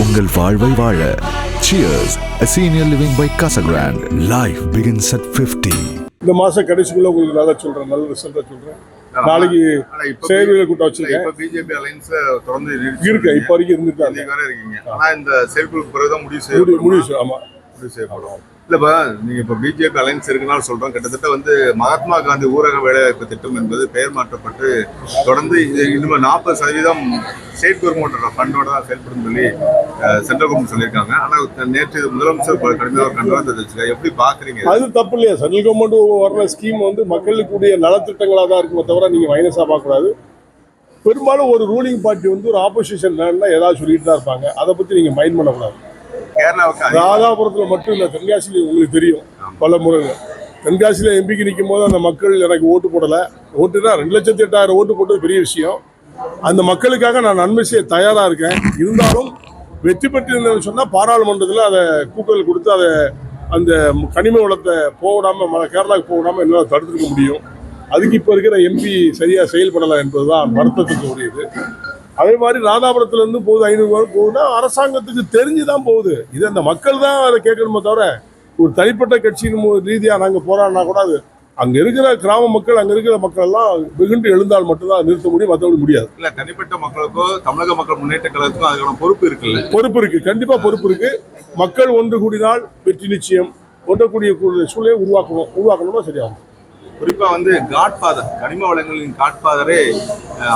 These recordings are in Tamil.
உங்கள் வாழ்வை வாழ. Cheers a senior living by Casa Grande. Life begins at 50. இந்த மாசம் கடைசிக்குள்ள உங்களுக்கு நல்லா சொல்றேன். நல்ல ரிசல்ட்டா சொல்றேன். நாளைக்கு செயல்களை கூட்டம் வச்சிருக்கேன். இப்ப பிஜேபி அலைன்ஸ் தொடர்ந்து இருக்கு இப்ப வரைக்கும் இருந்துட்டு இருக்கீங்க. ஆனா இந்த செயற்குழுக்கு பிறகுதான் முடிவு முடிவு செய்யப்படும். முடிவு ஆமா. முடிவு செய்யப்படும். இல்லைப்பா நீங்கள் இப்போ பிஜேபி அலைன்ஸ் இருக்குனால சொல்கிறோம் கிட்டத்தட்ட வந்து மகாத்மா காந்தி ஊரக வேலைவாய்ப்பு திட்டம் என்பது பெயர் மாற்றப்பட்டு தொடர்ந்து இது இன்னும் நாற்பது சதவீதம் ஸ்டேட் கவர்மெண்டோட ஃபண்டோட தான் செயல்படும் சொல்லி சென்ட்ரல் கவர்மெண்ட் சொல்லியிருக்காங்க. ஆனால் நேற்று முதலமைச்சர் கடுமையாக ஒரு கண்டனம் எப்படி பார்க்குறீங்க அது தப்பு இல்லையா? சென்ட்ரல் கவர்மெண்ட் வர்ற ஸ்கீம் வந்து மக்களுக்குடைய நலத்திட்டங்களாக தான் இருக்குமே தவிர நீங்கள் மைனஸாக பார்க்கக்கூடாது. பெரும்பாலும் ஒரு ரூலிங் பார்ட்டி வந்து ஒரு ஆப்போசிஷன் ஏதாவது சொல்லிட்டு தான் இருப்பாங்க. அதை பற்றி நீங்கள் மைண்ட் பண்ணக்கூடாது. கேரளாவுக்கு ராதாபுரத்துல மட்டும் இல்ல தென்காசியில உங்களுக்கு தெரியும் பல முறைகள் தென்காசியில எம்பிக்கு நிற்கும் போது அந்த மக்கள் எனக்கு ஓட்டு போடல. ஓட்டுனா ரெண்டு லட்சத்தி எட்டாயிரம் ஓட்டு போட்டது பெரிய விஷயம். அந்த மக்களுக்காக நான் நன்மை செய்ய தயாரா இருக்கேன். இருந்தாலும் வெற்றி பெற்றிருந்தேன்னு சொன்னா பாராளுமன்றத்தில் அதை கூட்டல் கொடுத்து அதை அந்த கனிம வளத்தை போகாமல் ம- கேரளாவுக்கு போகாமல் என்னால் தடுத்துக்க முடியும். அதுக்கு இப்போ இருக்கிற எம்பி சரியா செயல்படலை என்பதுதான் வருத்தத்துக்கு உரியது. அதே மாதிரி ராதாபுரத்துல இருந்து போகுது ஐநூறு ரூபாய் போகுதுன்னா அரசாங்கத்துக்கு தெரிஞ்சு தான் போகுது. இது அந்த மக்கள் தான் அதை கேட்கணுமே தவிர ஒரு தனிப்பட்ட கட்சியின் ரீதியா நாங்க போராடினா கூட அது அங்க இருக்கிற கிராம மக்கள் அங்க இருக்கிற மக்கள் எல்லாம் வெகுண்டு எழுந்தால் மட்டும்தான் நிறுத்த முடியும் மற்றபடி முடியாது. இல்ல தனிப்பட்ட மக்களுக்கோ தமிழக மக்கள் முன்னேற்ற கழகத்துக்கும் அதுக்கான பொறுப்பு இருக்குல்ல? பொறுப்பு இருக்கு கண்டிப்பா பொறுப்பு இருக்கு. மக்கள் ஒன்று கூடினால் வெற்றி நிச்சயம். ஒன்றக்கூடிய கூடிய சூழலை உருவாக்கணும் உருவாக்கணும்னா சரியாகும். குறிப்பா வந்து காட்ஃபாதர் கனிம வளங்களின் காட்ஃபாதரே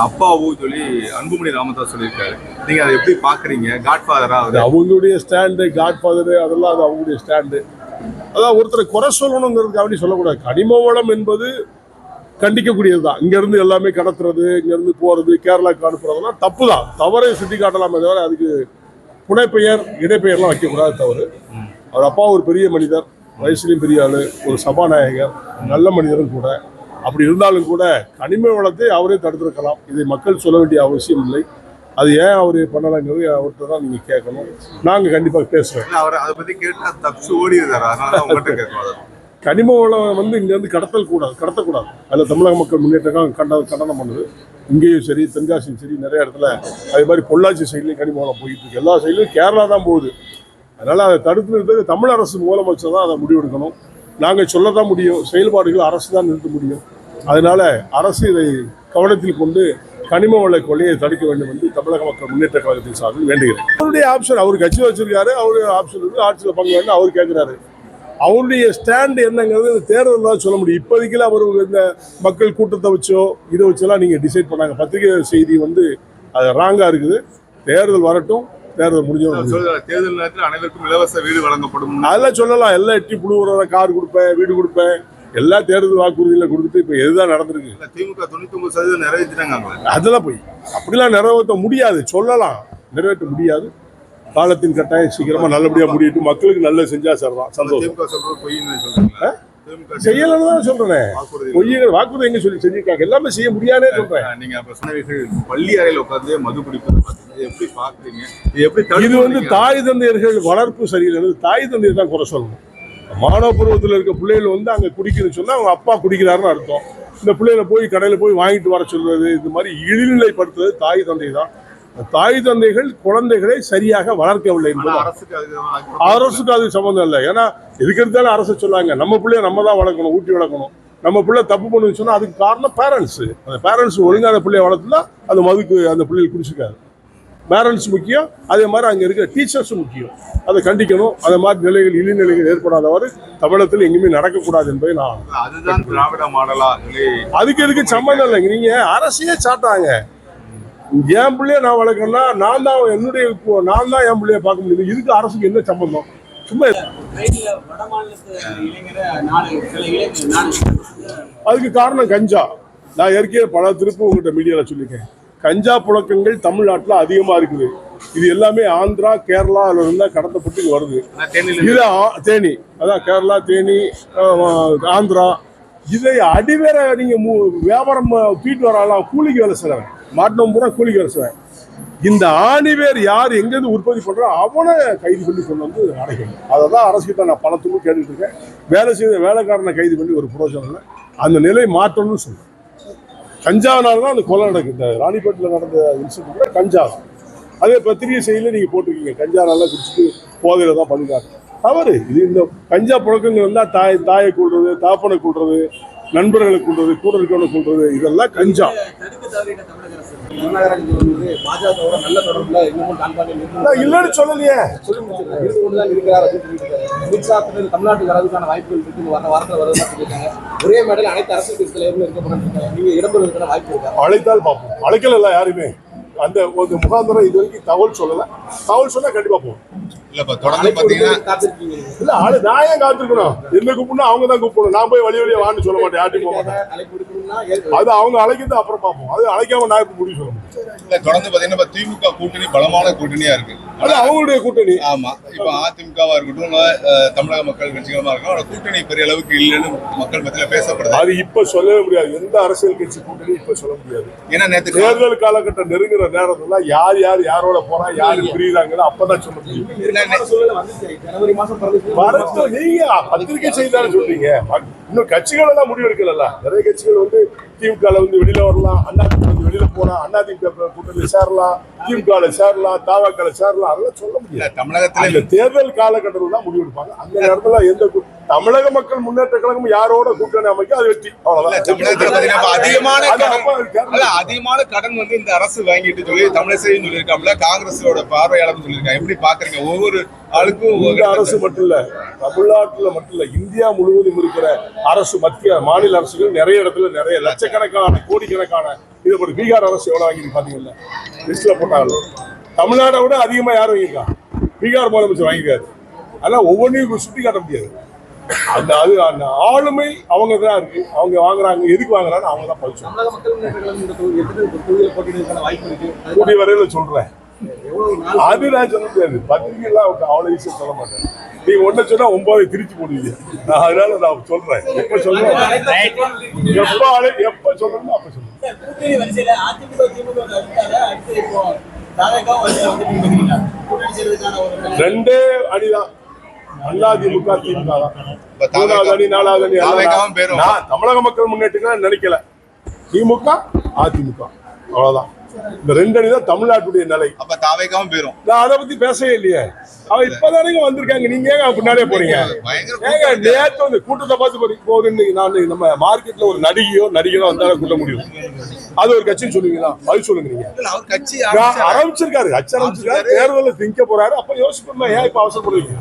அப்பாவு சொல்லி அன்புமணி ராமதாஸ் சொல்லியிருக்காரு. நீங்க அதை எப்படி பாக்குறீங்க காட்ஃபாதரா அது? அவங்களுடைய ஸ்டாண்டு காட்ஃபாதரு அதெல்லாம் அது அவங்களுடைய ஸ்டாண்டு அதான் ஒருத்தரை குறை சொல்லணுங்கிறதுக்கு அப்படி சொல்லக்கூடாது. கனிம வளம் என்பது கண்டிக்கக்கூடியது தான் இங்கேருந்து எல்லாமே கடத்துறது இங்கேருந்து போகிறது கேரளாவுக்கு அனுப்புறதெல்லாம் தப்பு தான் தவறை சுட்டி காட்டலாமே தவிர அதுக்கு புனைப்பெயர் இடைப்பெயர்லாம் வைக்கக்கூடாது தவறு. அவர் அப்பா ஒரு பெரிய மனிதர். வயசுலையும் பெரிய ஆளு ஒரு சபாநாயகர் நல்ல மனிதரும் கூட. அப்படி இருந்தாலும் கூட கனிம வளத்தை அவரே தடுத்திருக்கலாம். இதை மக்கள் சொல்ல வேண்டிய அவசியம் இல்லை. அது ஏன் அவர் பண்ணலைங்கிறது அவர்கிட்ட தான் நீங்கள் கேட்கணும். நாங்கள் கண்டிப்பாக பேசுகிறோம் அவர் அதை பத்தி கேட்டா தப்பிச்சு ஓடிடுறாரு. கனிம வளம் வந்து இங்கேருந்து கடத்தல் கூடாது கடத்தக்கூடாது. அதில் தமிழக மக்கள் முன்னேற்றம் கண்ட கண்டனம் பண்ணுது. இங்கேயும் சரி தென்காசியும் சரி நிறைய இடத்துல அதே மாதிரி பொள்ளாச்சி சைட்லேயும் கனிம வளம் போயிட்டு இருக்கு. எல்லா சைட்லையும் கேரளா தான் போகுது. அதனால் அதை தடுத்து நிறுத்தது தமிழ் அரசு முதலமைச்சர் தான் அதை முடிவெடுக்கணும். நாங்கள் சொல்ல தான் முடியும். செயல்பாடுகள் அரசு தான் நிறுத்த முடியும். அதனால் அரசு இதை கவனத்தில் கொண்டு கனிம வள கொள்ளையை தடுக்க வேண்டும் என்று தமிழக மக்கள் முன்னேற்ற கழகத்தின் சார்பில் வேண்டுகிறேன். அவருடைய ஆப்ஷன் அவர் கட்சி வச்சிருக்காரு அவருடைய ஆப்ஷன் இருக்குது ஆட்சியில் பங்கு வேணும் அவர் கேட்குறாரு அவருடைய ஸ்டாண்ட் என்னங்கிறது இந்த தேர்தல் தான் சொல்ல முடியும். இப்போதைக்கு அவர் இந்த மக்கள் கூட்டத்தை வச்சோ இதை வச்செல்லாம் நீங்கள் டிசைட் பண்ணாங்க. பத்திரிகை செய்தி வந்து அது ராங்காக இருக்குது. தேர்தல் வரட்டும். தேர்தல் முடிஞ்சவங்க தேர்தல் நேரத்தில் அனைவருக்கும் இலவச வீடு வழங்கப்படும். அதெல்லாம் சொல்லலாம். எல்லாம் எட்டி புழுவுறத கார் கொடுப்பேன் வீடு கொடுப்பேன். எல்லா தேர்தல் வாக்குறுதியில் கொடுத்துட்டு இப்போ இதுதான் நடந்திருக்கு? திமுக தொண்ணூத்தி ஒன்பது சதவீதம் நிறைவேற்றினாங்க. அதெல்லாம் போய் அப்படிலாம் நிறைவேற்ற முடியாது. சொல்லலாம். நிறைவேற்ற முடியாது. காலத்தின் கட்டாயம் சீக்கிரமா நல்லபடியா முடியட்டும். மக்களுக்கு நல்லது செஞ்சா சரிதான் சந்தோஷம். செய்யலன்னு தான் சொல்றேன். வாக்குறுதி பொய்ய வாக்குறுதி எங்க சொல்லி செஞ்சிருக்காங்க. எல்லாமே செய்ய முடியாதே சொல்றேன். நீங்க அப்ப பள்ளி அறையில உட்கார்ந்து மது குடிப்பது எப்படி பாக்குறீங்க எப்படி இது வந்து? தாய் தந்தையர்கள் வளர்ப்பு சரியில்லை தாய் தந்தையர் தான் குறை சொல்லணும். மாணவ பருவத்தில் இருக்க பிள்ளைகள் வந்து அங்கே குடிக்குதுன்னு சொன்னா அவங்க அப்பா குடிக்கிறாருன்னு அர்த்தம். இந்த பிள்ளைகளை போய் கடையில் போய் வாங்கிட்டு வர சொல்றது இது மாதிரி இழிநிலைப்படுத்துறது தாய் தந்தை தான். தாய் தந்தைகள் குழந்தைகளை சரியாக வளர்க்கவில்லை அரசுக்கு அது சம்மந்தம் இல்லை. ஏன்னா எதுக்கு எடுத்தாலும் அரசு சொல்லாங்க நம்ம பிள்ளைய நம்ம தான் வளர்க்கணும் ஊட்டி வளர்க்கணும். நம்ம பிள்ளை தப்பு பண்ணுன்னு சொன்னா அதுக்கு காரணம் பேரண்ட்ஸ் அந்த பேரண்ட்ஸ் ஒழுங்கா அந்த பிள்ளைய வளர்த்துனா அந்த மதுக்கு அந்த பிள்ளைகள் குடிச்சிருக்காது பேரண்ட்ஸ் முக்கியம் அதே மாதிரி அங்கே இருக்கிற டீச்சர்ஸும் முக்கியம். அதை கண்டிக்கணும். அதே மாதிரி நிலைகள் இழிநிலைகள் ஏற்படாதவாறு தமிழகத்தில் எங்கேயுமே நடக்கக்கூடாது என்பதை நான் அதுதான் திராவிட மாடலா அதுக்கு எதுக்கு சம்மந்தம் இல்லைங்க. நீங்க அரசையே சாட்டாங்க. என் பிள்ளைய நான் வளர்க்கணும்னா நான் தான் என்னுடைய நான் தான் என் பிள்ளைய பார்க்க முடியுது இதுக்கு அரசுக்கு என்ன சம்பந்தம்? சும்மா அதுக்கு காரணம் கஞ்சா. நான் ஏற்கனவே பல திருப்பு உங்கள்கிட்ட மீடியாவில் சொல்லியிருக்கேன். கஞ்சா புழக்கங்கள் தமிழ்நாட்டில் அதிகமாக இருக்குது. இது எல்லாமே ஆந்திரா கேரளாவில் இருந்தால் கடத்தப்பட்டு வருது. இது தேனி. அதான் கேரளா தேனி ஆந்திரா. இதை அடிவேற நீங்க மு- வியாபாரம் தூக்கிட்டு வரலாம் கூலிக்கு வேலை செய்றவன். மாட்டினம் பூரா கூலிக்கு வேலை இந்த ஆணிவேர் யார் எங்கேருந்து உற்பத்தி பண்ணுறோம் அவனை கைது பண்ணி கொண்டு வந்து அடைக்கணும். அதை தான் அரசுக்கிட்ட நான் பணத்துக்கும் கேட்டுட்டு இருக்கேன். வேலை செய்த வேலைக்காரனை கைது பண்ணி ஒரு புரோஜனம் இல்லை. அந்த நிலை மாற்றணும்னு சொல்லுவேன் கஞ்சாவனால தான் அந்த கொலை நடக்குது. இந்த ராணிப்பேட்டில் நடந்த இன்சிடென்ட் கஞ்சா தான். அதே பத்திரிகை செய்தியில் நீங்கள் போட்டிருக்கீங்க. கஞ்சா நல்லா குடிச்சிட்டு போதையில் தான் பண்ணுறாங்க தவறு. இது இந்த கஞ்சா புழக்கங்கள் இருந்தால் தாய் தாயை கூடுறது தாப்பனை கூடுறது நண்பர்களை கூடுறது கூட இருக்கவனை கூடுறது இதெல்லாம் கஞ்சா. அரசு இல்லைன்னு சொல்லலையே. தமிழ்நாட்டுக்கு வரதுக்கான வாய்ப்புகள் இருக்கு வர வாரத்தில் வரதுன்னு ஒரே மேடையில் அனைத்து அரசியல் கட்சி தலைவர்களும் இருக்கப்பட்டிருக்காங்க நீங்க இடம்பெறுவதற்கான வாய்ப்பு இருக்கா அழைத்தால் பார்ப்போம். அழைக்கல யாருமே. அந்த ஒரு முகாந்திரம் இது வரைக்கும் தகவல் சொல்லல. தகவல் சொன்னா கண்டிப்பா போவோம். இல்ல இப்ப தொடர்ந்து பாத்தீங்கன்னா இல்ல ஆளு நான் ஏன் காத்திருக்கணும்? என்ன கூப்பிடணும் அவங்க தான் கூப்பிடணும். நான் போய் வழி வழியா வான்னு சொல்ல மாட்டேன் யார்ட்டையும் போக மாட்டேன். அது அவங்க அழைக்கிறது அப்புறம் பார்ப்போம். அது அழைக்காம நான் இப்ப முடிவு சொல்ல முடியும்? இல்ல தொடர்ந்து பாத்தீங்கன்னா திமுக கூட்டணி பலமான கூட்டணியா இருக்கு. அது அவங்களுடைய கூட்டணி. ஆமா இப்ப அதிமுகவா இருக்கட்டும் தமிழக மக்கள் கட்சிகளா இருக்கட்டும் ஆனா கூட்டணி பெரிய அளவுக்கு இல்லைன்னு மக்கள் மத்தியில பேசப்படுது. அது இப்ப சொல்லவே முடியாது. எந்த அரசியல் கட்சி கூட்டணி இப்ப சொல்ல முடியாது. ஏன்னா நேத்து தேர்தல் காலகட்டம் நெருங்குற நேரத்துல யார் யார் யாரோட போறா யாரு பிரியுறாங்கன்னு அப்பதான் சொல்ல முடியும். நீங்க பத்திரிகை செய்தாலும் சொல்றீங்க. இன்னும் கட்சிகள் எல்லாம் முடிவு எடுக்கல நிறைய கட்சிகள் வந்து திமுக வந்து வெளியில வரலாம் அண்ணா வெளியில போலாம் அண்ணா திமுக கூட்டணியில் சேரலாம் திமுக சேரலாம் தாவாக்கால சேரலாம் அதெல்லாம் சொல்ல முடியாது. தமிழகத்துல அந்த தேர்தல் காலகட்டத்தில் தான் முடிவு எடுப்பாங்க. அந்த நேரத்துல எந்த தமிழக மக்கள் முன்னேற்ற கழகம் யாரோட கூட்டணி அமைக்க அது வெற்றி. இப்ப அதிகமான அதிகமான கடன் வந்து இந்த அரசு வாங்கிட்டு சொல்லி தமிழிசையும் சொல்லியிருக்காங்களா காங்கிரஸோட பார்வையாளர் சொல்லியிருக்காங்க எப்படி பாக்குறீங்க? ஒவ்வொரு ஆளுக்கும் இந்த ஒவ்வொரு அரசு மட்டும் இல்ல தமிழ்நாட்டுல மட்டும் இல்ல இந்தியா முழுவதும் இருக்கிற அரசு மத்திய மாநில அரசுகள் நிறைய இடத்துல நிறைய லட்சக்கணக்கான கோடிக்கணக்கான இது ஒரு பீகார் அரசு எவ்வளவு வாங்கியிருக்கு பாத்தீங்கல்ல லிஸ்ட்ல போட்டாங்க. தமிழ்நாட்டை விட அதிகமா யார் வாங்கியிருக்கா? பீகார் முதலமைச்சர் வாங்கியிருக்காரு. அதெல்லாம் ஒவ்வொன்றையும் சுட்டி காட்ட முடியாது. அந்த அது அந்த ஆளுமை அவங்க தான் இருக்கு. அவங்க வாங்குறாங்க எதுக்கு வாங்குறாங்க அவங்க தான் பதிச்சு கூடிய வரையில சொல்றேன். அது நான் சொல்ல முடியாது பத்திரிகைலாம் அவ்வளவு ஈஸியா சொல்ல மாட்டேன் நீங்க ஒன்ன சொன்னா ஒன்பது திருச்சி போடுவீங்க. நான் அதனால நான் சொல்றேன். எப்ப சொல்றேன்? எப்ப அழை எப்ப சொல்லணுமோ அப்ப சொல்றேன். அதிமுக ரெண்டே அணிதான் அண்ணா திமுக மூணாவது அணி நாலாவது அணி. நான் தமிழக மக்கள் முன்னேற்றம் நினைக்கல. திமுக அதிமுக. அவ்வளவுதான். இந்த ரெண்டு அணி தான் தமிழ்நாட்டுடைய நிலை. அப்ப தாவேகாவும் பேரும் நான் அதை பத்தி பேசவே இல்லையே. அவ இப்பதானே வந்திருக்காங்க. நீங்க ஏங்க பின்னாடியே போறீங்க? ஏங்க நேத்து வந்து கூட்டத்தை பார்த்து போறீங்க. இன்னைக்கு நான் நம்ம மார்க்கெட்ல ஒரு நடிகையோ நடிகரோ வந்தாலும் கூட்ட முடியும். அது ஒரு கட்சின்னு சொல்லுவீங்களா? அது சொல்லுங்க நீங்க. கட்சி. ஆரம்பிச்சிருக்காரு கட்சி ஆரம்பிச்சிருக்காரு. தேர்தலில் திங்க போறாரு. அப்ப யோசிப்போம் ஏன் இப்ப அவசரப்படுவீங்க?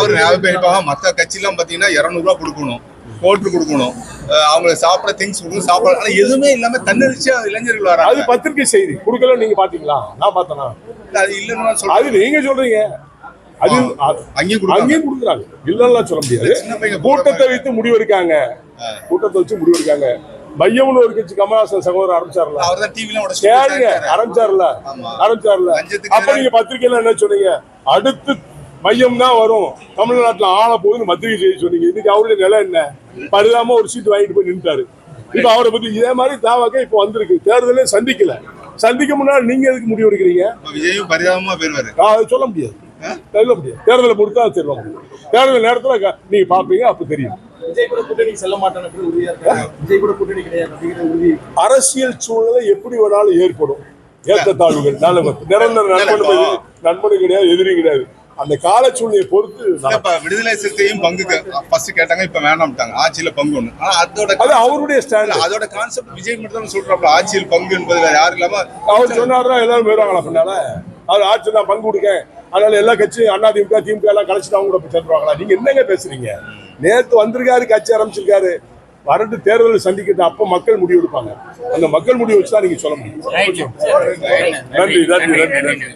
அவர் மத்த கட்சி எல்லாம் பாத்தீங்கன்னா இருநூறு ரூபாய் கொடுக்கணும். கோட்டு கொடுக்கணும். அவங்களுக்கு சாப்பிட திங்ஸ் கொடுக்கணும் சாப்பாடு ஆனா எதுவுமே இல்லாம தன்னெழுச்சியா இளைஞர்கள் அது வராங்க பத்திரிகை செய்தி. கொடுக்கல நீங்க பாத்தீங்களா? நான் பார்த்தனா? அது இல்லைன்னு அது நீங்க சொல்றீங்க. அது அங்கேயும் கொடுக்குறாங்க. இல்லைன்னா சொல்ல முடியாது. கூட்டத்தை வைத்து முடிவெடுக்காங்க. கூட்டத்தை வச்சு முடிவெடுக்காங்க. மையம்னு ஒரு கட்சி கமலஹாசன் சகோதரர் ஆரம்பிச்சார்ல? கேளுங்க. ஆரம்பிச்சார்ல. ஆரம்பிச்சார்ல? அப்ப நீங்க பத்திரிக்கையில என்ன சொன்னீங்க? அடுத்து மையம் தான் வரும். தமிழ்நாட்டுல ஆள போகுதுன்னு பத்திரிகை செய்தி சொன்னீங்க. இன்னைக்கு அவருடைய நிலை என்ன? பரிதாம ஒரு சீட் வாங்கிட்டு போய் நின்றுட்டாரு இப்ப அவரை பத்தி இதே மாதிரி தாவாக்க இப்ப வந்திருக்கு. தேர்தலே சந்திக்கல. சந்திக்க முன்னாடி நீங்க எதுக்கு முடிவு எடுக்கிறீங்க சொல்ல முடியாது. சொல்ல முடியாது தேர்தலை பொறுத்தா முடியும் தேர்தல் நேரத்துல க- நீங்க பாப்பீங்க அப்ப தெரியும். அரசியல் சூழ்நிலை எப்படி வேணாலும் ஏற்படும். ஏற்றத்தாழ்வுகள் நல்ல நிரந்தர நண்பன் நண்பனு கிடையாது எதிரி கிடையாது அந்த கால சூழ்நிலையை பொறுத்து விடுதலை சிறுத்தையும் பங்கு ஃபர்ஸ்ட் கேட்டாங்க இப்ப வேணாம்ட்டாங்க. ஆட்சியில பங்கு ஒண்ணு. ஆனா அதோட அது அவருடைய ஸ்டாண்ட் அதோட கான்செப்ட் விஜய் மட்டும் தான் சொல்றாப்ல. ஆட்சியில் பங்கு என்பது வேற யாரும் இல்லாம அவர் சொன்னாருன்னா எல்லாரும் போயிடுவாங்களா பின்னால. அவர் ஆட்சி நான் பங்கு கொடுக்க அதனால எல்லா கட்சியும் அண்ணா திமுக எல்லாம் கழிச்சுட்டு அவங்க கூட சேர்ந்துருவாங்களா? நீங்க என்னங்க பேசுறீங்க? நேத்து வந்திருக்காரு கட்சி ஆரம்பிச்சிருக்காரு. வரட்டு தேர்தலில் சந்திக்கிட்டு அப்ப மக்கள் முடிவு எடுப்பாங்க. அந்த மக்கள் முடிவு வச்சு தான் நீங்க சொல்ல முடியும். நன்றி நன்றி நன்றி நன்றி.